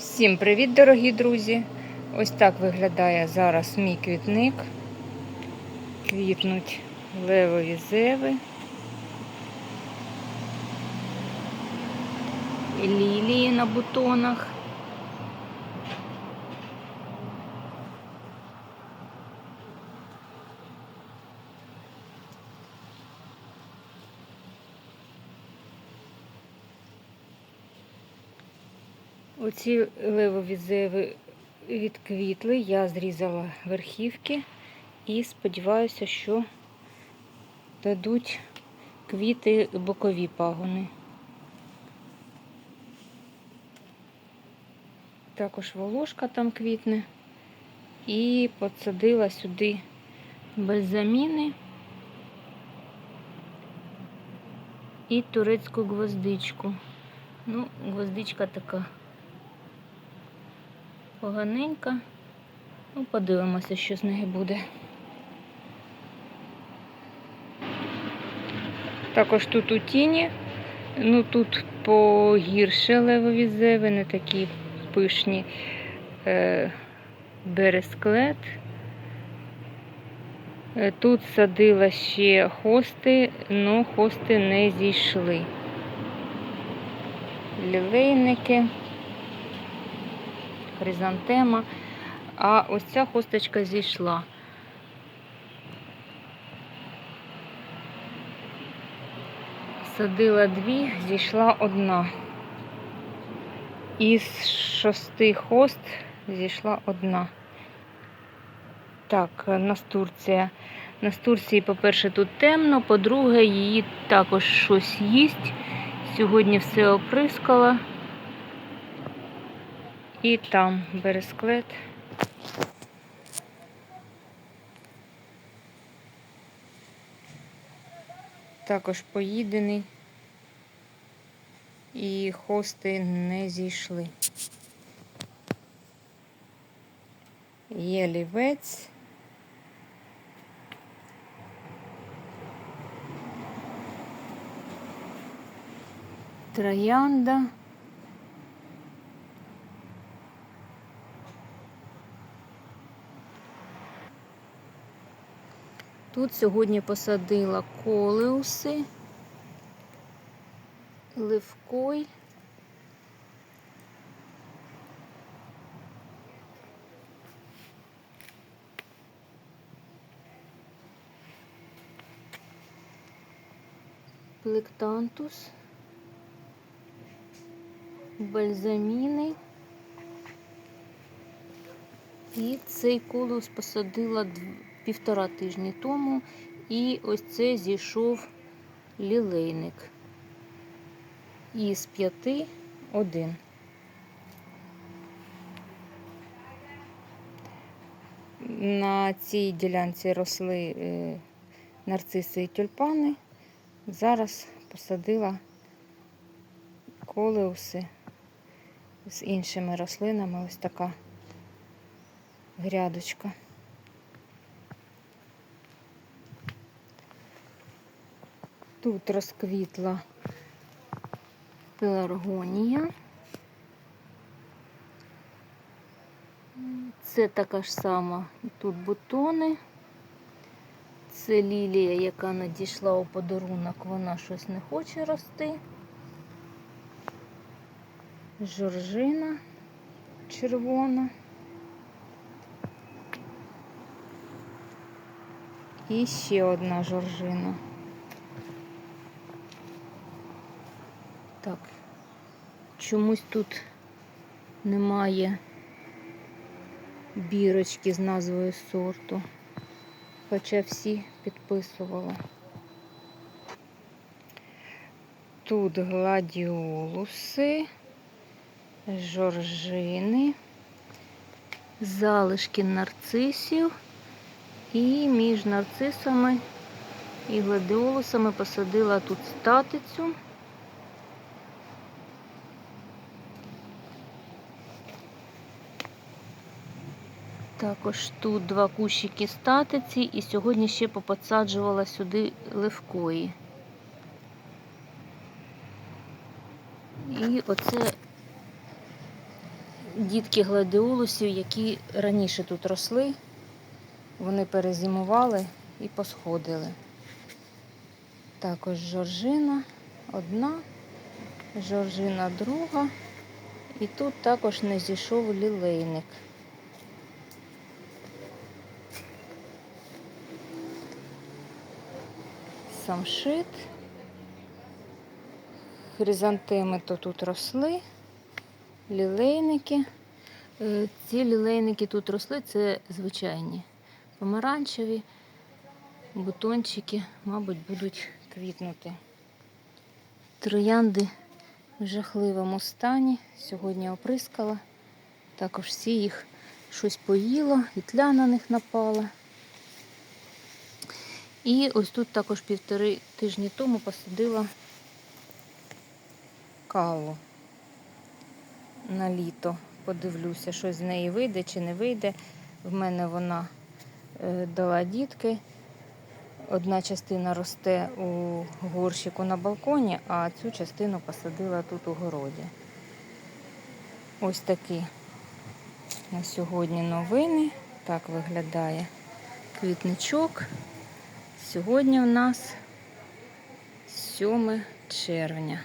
Всім привіт, дорогі друзі! Ось так виглядає зараз мій квітник. Квітнуть левові зеви. І лілії на бутонах. Оці левові зеви відквітли, я зрізала верхівки і сподіваюся, що дадуть квіти бокові пагони. Також волошка там квітне. І посадила сюди бальзаміни і турецьку гвоздичку. Ну, гвоздичка така поганенька. Ну, подивимося, що з неї буде. Також тут у тіні, ну тут погірше левові зеви, не такі пишні е, бересклет. Е, Тут садила ще хости, але хости не зійшли. Лілейники хризантема, а ось ця хосточка зійшла. Садила дві, зійшла одна. Із шести хост зійшла одна. Так, настурція. Настурції, по-перше, тут темно, по-друге, її також щось їсть. Сьогодні все оприскала. І там бересклет. Також поїдений. І хости не зійшли. Є лівець. Троянда. Тут сьогодні посадила колеуси, ливкой. Плектантус, бальзаміни. І цей колеус посадила півтора тижні тому, і ось це зійшов лілейник. Із п'яти один. На цій ділянці росли е, нарциси і тюльпани. Зараз посадила колеуси з іншими рослинами. Ось така грядочка. Тут розквітла пеларгонія. Це така ж сама тут бутони. Це лілія, яка надійшла у подарунок, вона щось не хоче рости. Жоржина червона. І ще одна жоржина. Чомусь тут немає бірочки з назвою сорту, хоча всі підписувала. Тут гладіолуси, жоржини, залишки нарцисів. І між нарцисами і гладіолусами посадила тут статицю. Також тут два кущики статиці і сьогодні ще поподсаджувала сюди левкої. І оце дітки гладіолусів, які раніше тут росли. Вони перезимували і посходили. Також жоржина одна, жоржина друга. І тут також не зійшов лілейник. Самшит. Хризантеми то тут росли, лілейники. Е, Ці лілейники тут росли, це звичайні помаранчеві, бутончики, мабуть, будуть квітнути. Троянди в жахливому стані. Сьогодні оприскала. Також всі їх щось поїло, і тля на них напала. І ось тут також півтори тижні тому посадила каву на літо. Подивлюся, що з неї вийде чи не вийде. В мене вона е, дала дітки. Одна частина росте у горщику на балконі, а цю частину посадила тут у городі. Ось такі на сьогодні новини. Так виглядає квітничок. Сьогодні у нас 7 червня.